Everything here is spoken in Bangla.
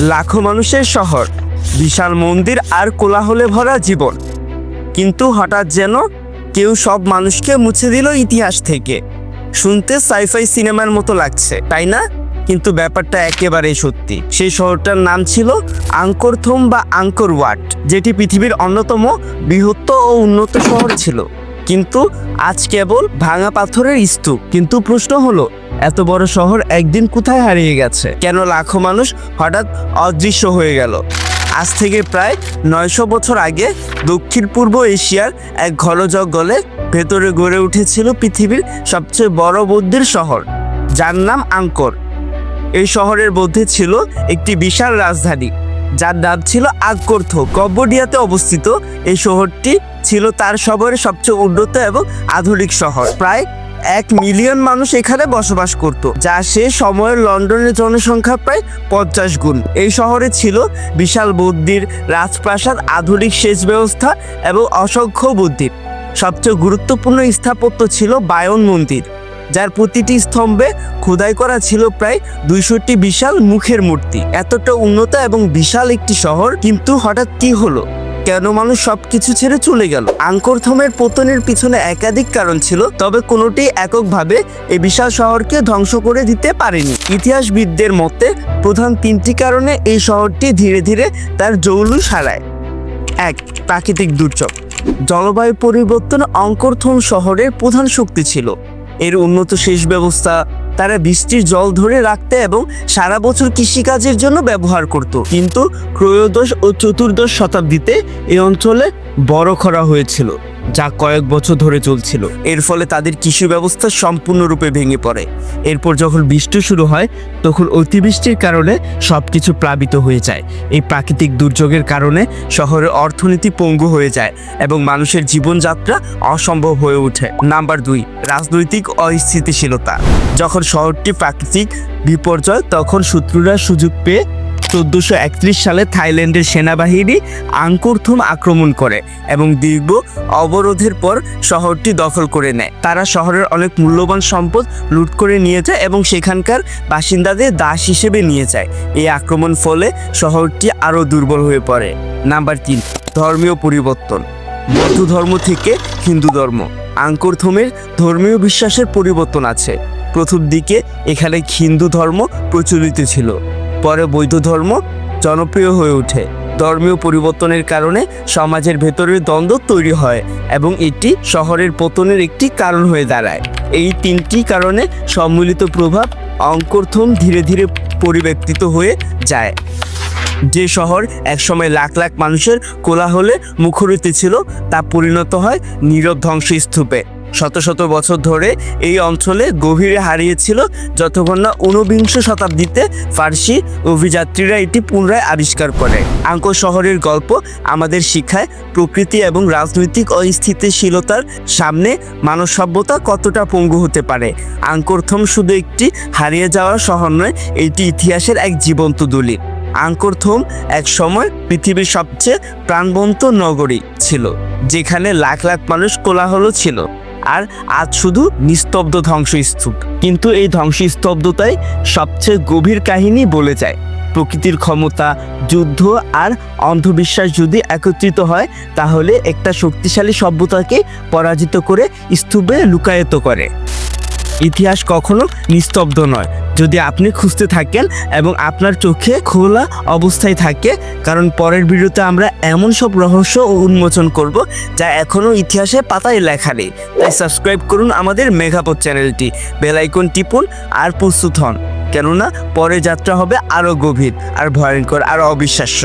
লাখো মানুষের শহর। বিশাল মন্দির আর কোলাহলে ভরা জীবন। কিন্তু হঠাৎ যেন কেউ সব মানুষকে মুছে দিল ইতিহাস থেকে। শুনতে সাইফাই সিনেমার মতো লাগছে, তাই না? কিন্তু ব্যাপারটা একেবারেই সত্যি। সেই শহরটার নাম ছিল আঙ্করথম বা আঙ্কর ওয়াট, যেটি পৃথিবীর অন্যতম বৃহত্ত ও উন্নত শহর ছিল। কিন্তু আজ কেবল ভাঙা পাথরের স্তূপ। কিন্তু প্রশ্ন হলো এত বড় শহর একদিন কোথায় হারিয়ে গেছে? কেন লাখো মানুষ হঠাৎ অদৃশ্য হয়ে গেল? আজ থেকে প্রায় নয়শো বছর আগে দক্ষিণ পূর্ব এশিয়ার এক ঘন জঙ্গলে ভেতরে গড়ে উঠেছিল পৃথিবীর সবচেয়ে বড় বৌদ্ধের শহর, যার নাম আঙ্কর। এই শহরের মধ্যে ছিল একটি বিশাল রাজধানী, যার নাম ছিল আঙ্কর্থ। কম্বোডিয়াতে অবস্থিত এই শহরটি ছিল তার শহরের সবচেয়ে উন্নত এবং আধুনিক শহর। প্রায় এক মিলিয়ন মানুষ এখানে বসবাস করত, যা সে সময়ের লন্ডনের জনসংখ্যা প্রায় পঞ্চাশ গুণ। এই শহরে ছিল বিশাল মন্দির, রাজপ্রাসাদ, আধুনিক সেচ ব্যবস্থা এবং অসংখ্য মন্দির। সবচেয়ে গুরুত্বপূর্ণ স্থাপত্য ছিল বায়ন মন্দির, যার প্রতিটি স্তম্ভে খোদাই করা ছিল প্রায় দুইশোটি বিশাল মুখের মূর্তি। এতটা উন্নত এবং বিশাল একটি শহর কিন্তু হঠাৎ কি হলো? কেন মানুষ সবকিছু ছেড়ে চলে গেল? আঙ্করথমের পতনের পিছনে একাধিক কারণ ছিল, তবে কোনোটি এককভাবে এই বিশাল শহরকে ধ্বংস করে দিতে পারেনি। ইতিহাসবিদদের মতে, প্রধান তিনটি কারণে এই শহরটি ধীরে ধীরে তার জৌলুস হারায়। এক, প্রাকৃতিক দুর্যোগ। জলবায়ু পরিবর্তন অঙ্করথম শহরের প্রধান শক্তি ছিল। এর উন্নত সেচ ব্যবস্থা তারা বৃষ্টির জল ধরে রাখতে এবং সারা বছর কৃষিকাজের জন্য ব্যবহার করত। কিন্তু ত্রয়োদশ ও চতুর্দশ শতাব্দীতে এই অঞ্চলে বড় খরা হয়েছিল। যা কয়েক বছর ধরে চলছিল। এর ফলে তাদের কৃষি ব্যবস্থা সম্পূর্ণরূপে ভেঙে পড়ে। এরপর যখন বৃষ্টি শুরু হয়, তখন অতিবৃষ্টির কারণে সবকিছু প্লাবিত হয়ে যায়। এই প্রাকৃতিক দুর্যোগের কারণে শহরের অর্থনীতি পঙ্গু হয়ে যায় এবং মানুষের জীবনযাত্রা অসম্ভব হয়ে ওঠে। নাম্বার দুই, রাজনৈতিক অস্থিতিশীলতা। যখন শহরটি প্রাকৃতিক বিপর্যয়, তখন শত্রুরা সুযোগ পেয়ে চোদ্দোশো সালে থাইল্যান্ডের সেনাবাহিনী আঙ্কুরথুম আক্রমণ করে এবং দীর্ঘ অবরোধের পর শহরটি দখল করে নেয়। তারা শহরের অনেক মূল্যবান সম্পদ লুট করে নিয়ে যায় এবং সেখানকার বাসিন্দাদের দাস হিসেবে নিয়ে যায়। এই আক্রমণ ফলে শহরটি আরও দুর্বল হয়ে পড়ে। নাম্বার তিন, ধর্মীয় পরিবর্তন। বৌদ্ধ ধর্ম থেকে হিন্দু ধর্ম। আঙ্কুরথমের ধর্মীয় বিশ্বাসের পরিবর্তন আছে। প্রথম দিকে এখানে হিন্দু ধর্ম প্রচলিত ছিল। পরে বৌদ্ধ ধর্ম জনপ্রিয় হয়ে ওঠে। ধর্মীয় পরিবর্তনের কারণে সমাজের ভেতরের দ্বন্দ্ব তৈরি হয় এবং এটি শহরের পতনের একটি কারণ হয়ে দাঁড়ায়। এই তিনটি কারণে সম্মিলিত প্রভাব অঙ্করথম ধীরে ধীরে পরিবর্তিত হয়ে যায়। যে শহর একসময় লাখ লাখ মানুষের কোলাহলে মুখরিত ছিল, তা পরিণত হয় নীরব ধ্বংসস্তূপে। শত শত বছর ধরে এই অঞ্চলে গভীরে হারিয়েছিল যতক্ষণ না ঊনবিংশ শতাব্দীতে ফার্সি অভিযাত্রীরা এটি পুনরায় আবিষ্কার করে। আঙ্কো শহরের গল্প আমাদের শিক্ষায় প্রকৃতি এবং রাজনৈতিক অস্থিতিশীলতার সামনে মানব সভ্যতা কতটা পঙ্গু হতে পারে। আঙ্করথম শুধু একটি হারিয়ে যাওয়া শহর নয়, এটি ইতিহাসের এক জীবন্ত দলিল আঙ্করথম এক সময় পৃথিবীর সবচেয়ে প্রাণবন্ত নগরী ছিল, যেখানে লাখ লাখ মানুষ কোলাহল ছিল। আর আজ শুধু নিস্তব্ধ ধ্বংসস্তূপ। কিন্তু এই ধ্বংসস্তব্ধতাই সবচেয়ে গভীর কাহিনী বলে যায়। প্রকৃতির ক্ষমতা, যুদ্ধ আর অন্ধবিশ্বাস যদি একত্রিত হয়, তাহলে একটা শক্তিশালী সভ্যতাকে পরাজিত করে স্তূপে লুকায়িত করে। ইতিহাস কখনো নিস্তব্ধ নয় যদি আপনি খুঁজতে থাকেন এবং আপনার চোখে খোলা অবস্থায় থাকে, কারণ পরের ভিডিওতে আমরা এমন সব রহস্য উন্মোচন করব যা এখনও ইতিহাসে পাতায় লেখা নেই। তাই সাবস্ক্রাইব করুন আমাদের মেঘাপথ চ্যানেলটি। বেলাইকন টিপুন আর প্রস্তুত হন। কেননা, পরে যাত্রা হবে আরও গভীর আর ভয়ঙ্কর আর অবিশ্বাস্য।